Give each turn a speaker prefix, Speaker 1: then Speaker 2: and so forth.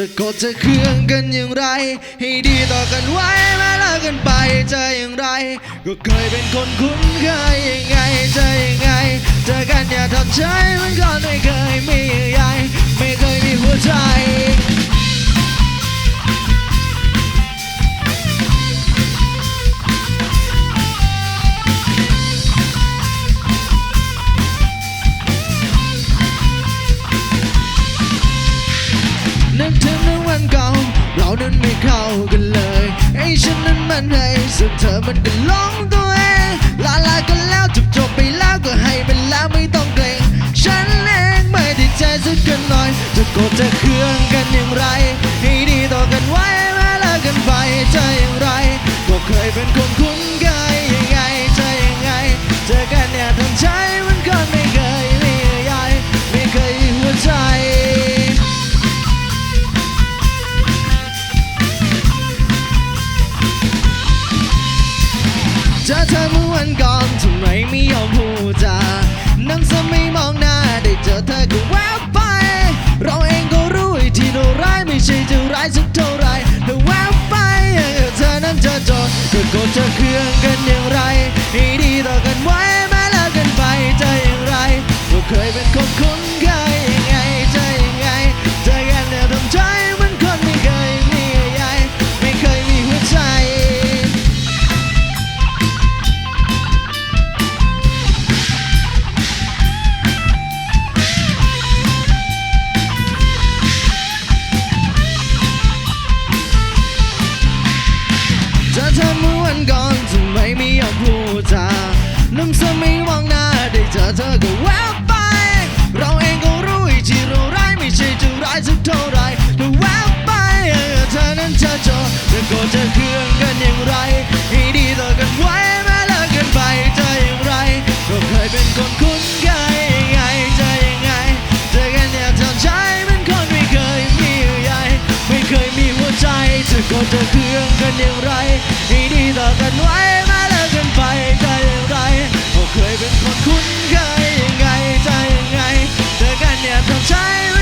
Speaker 1: จะกดจะเครื่องกันอย่างไร ให้ดีต่อกันไว้แม้เลิกกันไปจะอย่างไร ก็เคยเป็นคนคุ้นเคยยังไงจะยังไงเจอกันอย่าทำใจเหมันก่อนไม่เคย เรานั้นไม่เข้ากันเลยไอ้ฉันนั้นมันให้ส่วนเธอมันก็ลงตัวเองลาลากันแล้วจบจบไปแล้วก็ให้เป็นแล้วไม่ต้องเกรงฉันเองไม่ได้ใจสักกันหน่อยจะโกรธจะเคือง เจอเธอเมื่อวันก่อนทำไมไม่ยอมพูดจานั่งสไม่มองหน้าได้เจอเธอก็แวบไป เราเองก็รู้ที่เราร้ายไม่ใช่จะร้ายสักเท่า มื่อวันก่อนทำไมไม่ยอมพูดจาน้ำซ้ำไม่ ให้ดีต่อกันไว้แม้เลิกกันไปจะอย่างไรก็เคยเป็นคนคุ้นเคยยังไงจะยังไงเจอกันเนี่ยทำใช้